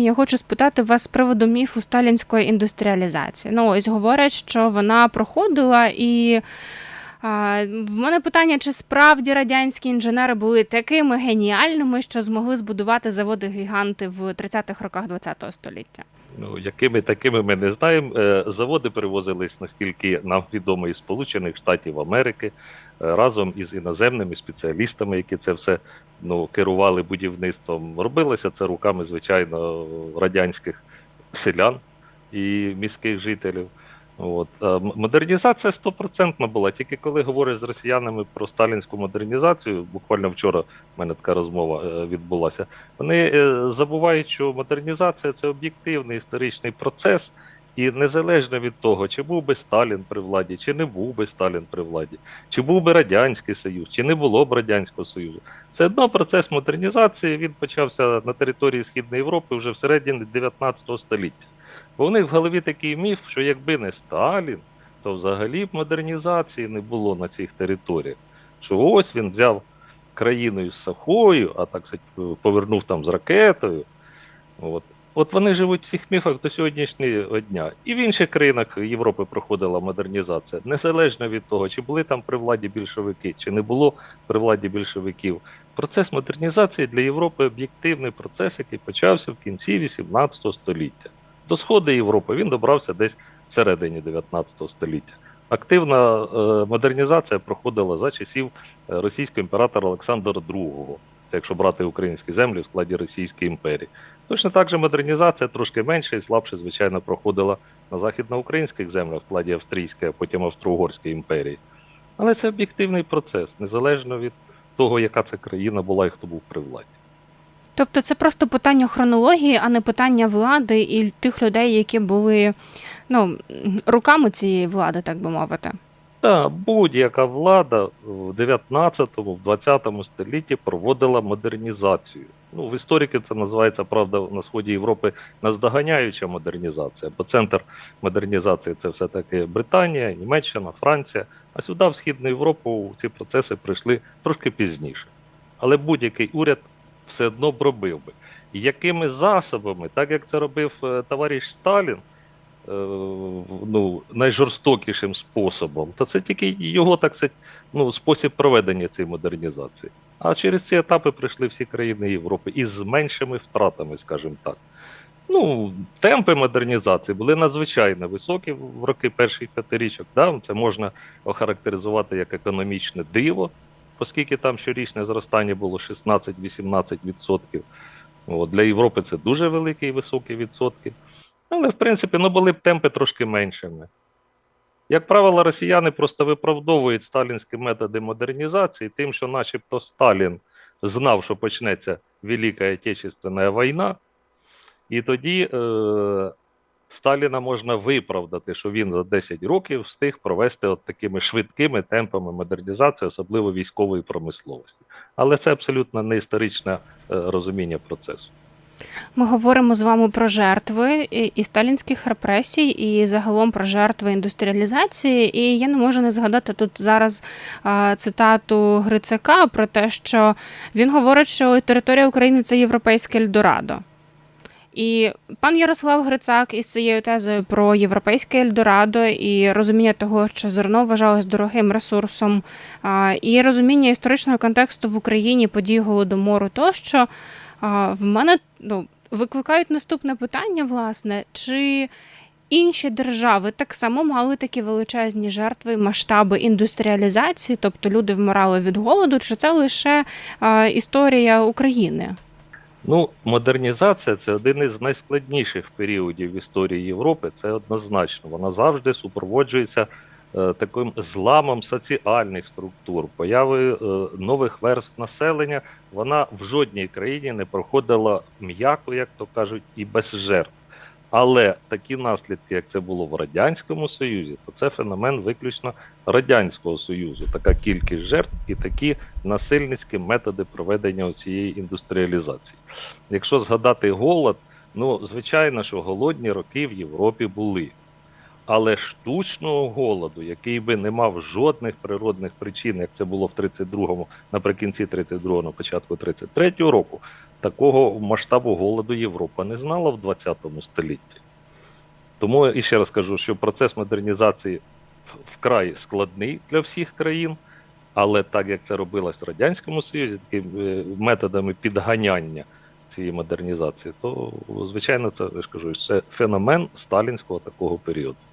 Я хочу спитати вас з приводу міфу сталінської індустріалізації. Ну, ось говорять, що вона проходила, і а, в мене питання: чи справді радянські інженери були такими геніальними, що змогли збудувати заводи-гіганти в 30-х роках ХХ століття? Ну, якими такими ми не знаємо. Е, Заводи перевозились, наскільки нам відомо, із Сполучених Штатів Америки е, разом із іноземними спеціалістами, які це все ну, керували будівництвом. Робилося це руками, звичайно, радянських селян і міських жителів. От. Модернізація стопроцентна була. Тільки коли говориш з росіянами про сталінську модернізацію, буквально вчора в мене така розмова е, відбулася. Вони е, забувають, що модернізація це об'єктивний історичний процес, і незалежно від того, чи був би Сталін при владі, чи не був би Сталін при владі, чи був би Радянський Союз, чи не було б Радянського Союзу. Все одно процес модернізації він почався на території Східної Європи вже всередині 19 століття. Бо у них в голові такий міф, що якби не Сталін, то взагалі б модернізації не було на цих територіях. Що ось він взяв країну із Сахою, а так повернув там з ракетою. От. От вони живуть в цих міфах до сьогоднішнього дня. І в інших країнах Європи проходила модернізація, незалежно від того, чи були там при владі більшовики, чи не було при владі більшовиків. Процес модернізації для Європи об'єктивний процес, який почався в кінці 18 століття. До сходу Європи він добрався десь всередині 19 століття. Активна е, модернізація проходила за часів е, російського імператора Олександра II, це якщо брати українські землі в складі Російської імперії. Точно так же модернізація трошки менше і слабше, звичайно, проходила на західноукраїнських землях в складі Австрійської, а потім Австро-Угорської імперії. Але це об'єктивний процес, незалежно від того, яка це країна була і хто був при владі. Тобто це просто питання хронології, а не питання влади і тих людей, які були ну, руками цієї влади, так би мовити. Так, будь-яка влада в 19-му, в 20-му столітті проводила модернізацію. Ну, в історики це називається, правда, на сході Європи наздоганяюча модернізація, бо центр модернізації це все-таки Британія, Німеччина, Франція. А сюди, в Східну Європу, ці процеси прийшли трошки пізніше. Але будь-який уряд все одно б робив би. І якими засобами, так як це робив е, товариш Сталін, е, ну, найжорстокішим способом, то це тільки його, так сказати, ну, спосіб проведення цієї модернізації. А через ці етапи прийшли всі країни Європи із меншими втратами, скажімо так. Ну, темпи модернізації були надзвичайно високі в роки перших п'ятирічок. Да? Це можна охарактеризувати як економічне диво, оскільки там щорічне зростання було 16-18%. От, для Європи це дуже великі і високі відсотки. Але, в принципі, ну, були б темпи трошки меншими. Як правило, росіяни просто виправдовують сталінські методи модернізації тим, що начебто Сталін знав, що почнеться Велика Отечественна війна, і тоді е, Сталіна можна виправдати, що він за 10 років встиг провести от такими швидкими темпами модернізацію, особливо військової промисловості. Але це абсолютно не історичне е, розуміння процесу. Ми говоримо з вами про жертви і, сталінських репресій, і загалом про жертви індустріалізації. І я не можу не згадати тут зараз а, цитату Грицака про те, що він говорить, що територія України це європейське Ельдорадо. І пан Ярослав Грицак із цією тезою про європейське Ельдорадо і розуміння того, що зерно вважалось дорогим ресурсом, і розуміння історичного контексту в Україні, подій голодомору, тощо в мене ну, викликають наступне питання, власне, чи інші держави так само мали такі величезні жертви, масштаби індустріалізації, тобто люди вмирали від голоду, чи це лише історія України? Ну, модернізація це один із найскладніших періодів в історії Європи. Це однозначно. Вона завжди супроводжується е, таким зламом соціальних структур, появою е, нових верст населення. Вона в жодній країні не проходила м'яко, як то кажуть, і без жертв. Але такі наслідки, як це було в Радянському Союзі, то це феномен виключно Радянського Союзу. Така кількість жертв і такі насильницькі методи проведення цієї індустріалізації. Якщо згадати голод, ну звичайно, що голодні роки в Європі були. Але штучного голоду, який би не мав жодних природних причин, як це було в 32-му, наприкінці 32-го, на початку 33-го року, такого масштабу голоду Європа не знала в 20 столітті. Тому і ще раз кажу, що процес модернізації вкрай складний для всіх країн, але так як це робилось в Радянському Союзі, такими е, методами підганяння цієї модернізації, то звичайно це я ж кажу, це феномен сталінського такого періоду.